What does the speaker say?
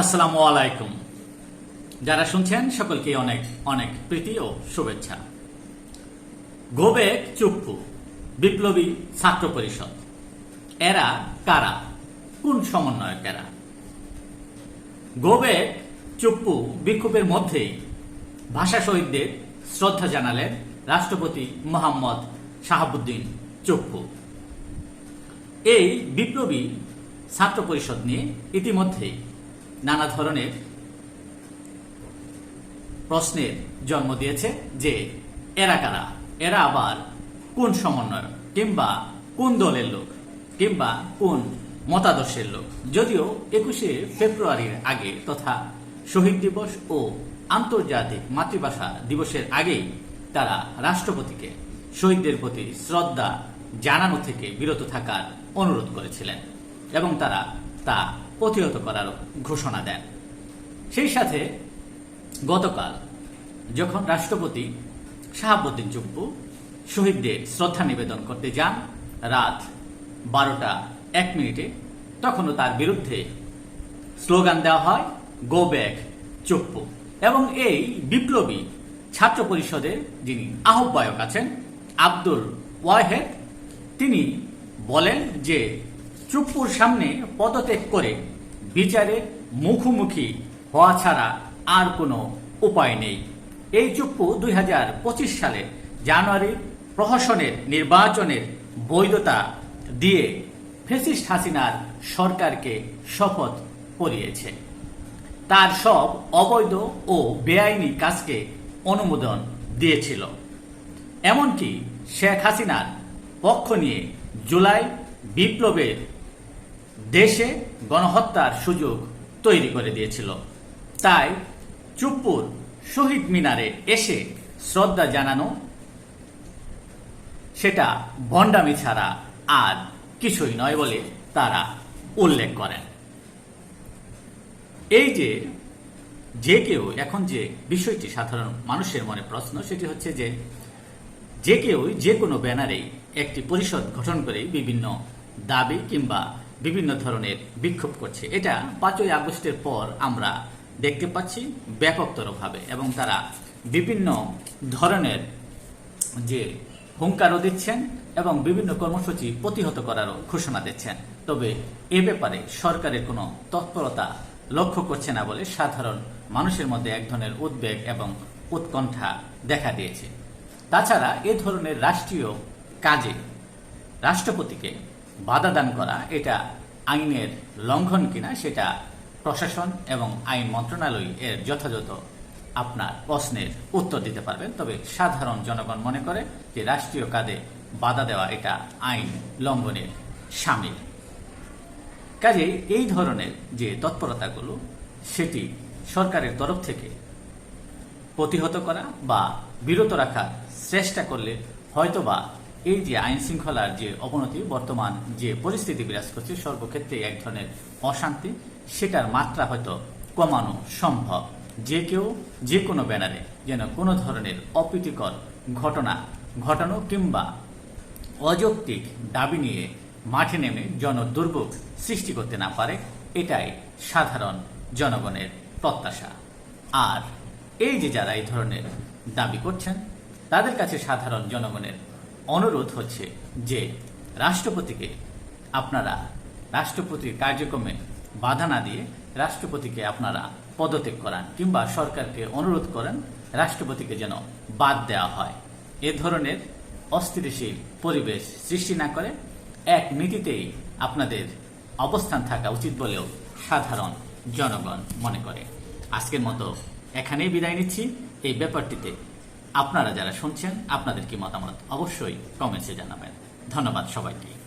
আসসালামু আলাইকুম। যারা শুনছেন, সকলকে অনেক অনেক প্রীতি ও শুভেচ্ছা। গোবেক চুপ্পু, বিপ্লবী ছাত্র পরিষদ। এরা কারা? কোন সমন্বয়ক এরা? গোবেক চুপ্পু বিক্ষোভের মধ্যেই ভাষা শহীদদের শ্রদ্ধা জানালেন রাষ্ট্রপতি মোহাম্মদ শাহাবুদ্দিন চুপ্পু। এই বিপ্লবী ছাত্র পরিষদ নিয়ে ইতিমধ্যেই নানা ধরনের প্রশ্নের জন্ম দিয়েছে যে, এরা কারা? এরা আবার কোন সমন্বয় কিংবা কোন দলের লোক? কিংবা কোন মতাদর্শের লোক? যদিও একুশে ফেব্রুয়ারির আগে তথা শহীদ দিবস ও আন্তর্জাতিক মাতৃভাষা দিবসের আগেই তারা রাষ্ট্রপতিকে শহীদদের প্রতি শ্রদ্ধা জানানো থেকে বিরত থাকার অনুরোধ করেছিলেন। এবং তারা তা প্রতিহত করার ঘোষণা দেন। সেই সাথে গতকাল যখন রাষ্ট্রপতি শাহাবুদ্দিন চুপ্পু শহীদদের শ্রদ্ধা নিবেদন করতে যান, রাত বারোটা এক মিনিটে, তখনও তার বিরুদ্ধে স্লোগান দেওয়া হয় গো ব্যাক চুপ্পু। এবং এই বিপ্লবী ছাত্র পরিষদের যিনি আহ্বায়ক আছেন, আব্দুল ওয়াহেদ, তিনি বলেন যে চুপ্পুর সামনে পদত্যাগ করে বিচারের মুখোমুখি হওয়া ছাড়া আর কোনো উপায় নেই। এই চুপ্পু দুই হাজার পঁচিশ সালে জানুয়ারি প্রহসনের নির্বাচনের বৈধতা দিয়ে ফেসিস্ট হাসিনার সরকারকে শপথ পরিয়েছে। তার সব অবৈধ ও বেআইনি কাজকে অনুমোদন দিয়েছিল। এমনকি শেখ হাসিনার পক্ষ নিয়ে জুলাই বিপ্লবের দেশে গণহত্যার সুযোগ তৈরি করে দিয়েছিল। তাই চুপ্পুর শহীদ মিনারে এসে শ্রদ্ধা জানানো, সেটা ভণ্ডামি ছাড়া আর কিছুই নয় বলে তারা উল্লেখ করেন। এই যে যে কেউ, এখন যে বিষয়টি সাধারণ মানুষের মনে প্রশ্ন, সেটি হচ্ছে যে যে কেউ যে কোনো ব্যানারেই একটি পরিষদ গঠন করে বিভিন্ন দাবি কিংবা বিভিন্ন ধরনের বিক্ষোভ করছে। এটা পাঁচই আগস্টের পর আমরা দেখতে পাচ্ছি ব্যাপকতরভাবে এবং তারা বিভিন্ন ধরনের যে হুঙ্কারও দিচ্ছেন এবং বিভিন্ন কর্মসূচি প্রতিহত করারও ঘোষণা দিচ্ছেন। তবে এ ব্যাপারে সরকারের কোনো তৎপরতা লক্ষ্য করছে না বলে সাধারণ মানুষের মধ্যে এক ধরনের উদ্বেগ এবং উৎকণ্ঠা দেখা দিয়েছে। তাছাড়া এ ধরনের রাষ্ট্রীয় কাজে রাষ্ট্রপতিকে বাধা দান করা, এটা আইনের লঙ্ঘন কিনা সেটা প্রশাসন এবং আইন মন্ত্রণালয় এর যথাযথ আপনার প্রশ্নের উত্তর দিতে পারবেন। তবে সাধারণ জনগণ মনে করে যে রাষ্ট্রীয় কাজে বাধা দেওয়া এটা আইন লঙ্ঘনের সামিল। কাজে এই ধরনের যে তৎপরতাগুলো, সেটি সরকারের তরফ থেকে প্রতিহত করা বা বিরত রাখার চেষ্টা করলে হয়তোবা এই যে আইন শৃঙ্খলার যে অবনতি, বর্তমান যে পরিস্থিতি বিরাজ করছে, সর্বক্ষেত্রে এক ধরনের অশান্তি, সেটার মাত্রা হয়তো কমানো সম্ভব। যে কেউ, যে কোনো ব্যানারে যেন কোনো ধরনের অপ্রীতিকর ঘটনা ঘটানো কিংবা অযৌক্তিক দাবি নিয়ে মাঠে নেমে জনদুর্ভোগ সৃষ্টি করতে না পারে, এটাই সাধারণ জনগণের প্রত্যাশা। আর এই যে যারা এই ধরনের দাবি করছেন, তাদের কাছে সাধারণ জনগণের অনুরোধ হচ্ছে যে রাষ্ট্রপতিকে আপনারা রাষ্ট্রপতির কার্যক্রমে বাধা না দিয়ে রাষ্ট্রপতিকে আপনারা পদত্যাগ করান কিংবা সরকারকে অনুরোধ করেন রাষ্ট্রপতিকে যেন বাদ দেওয়া হয়। এ ধরনের অস্থিতিশীল পরিবেশ সৃষ্টি না করে এক নীতিতেই আপনাদের অবস্থান থাকা উচিত বলেও সাধারণ জনগণ মনে করে। আজকের মতো এখানেই বিদায় নিচ্ছি। এই ব্যাপারটিতে আপনারা যারা শুনছেন আপনাদের কি মতামত? অবশ্যই কমেন্টসে জানাবেন। ধন্যবাদ সবাইকে।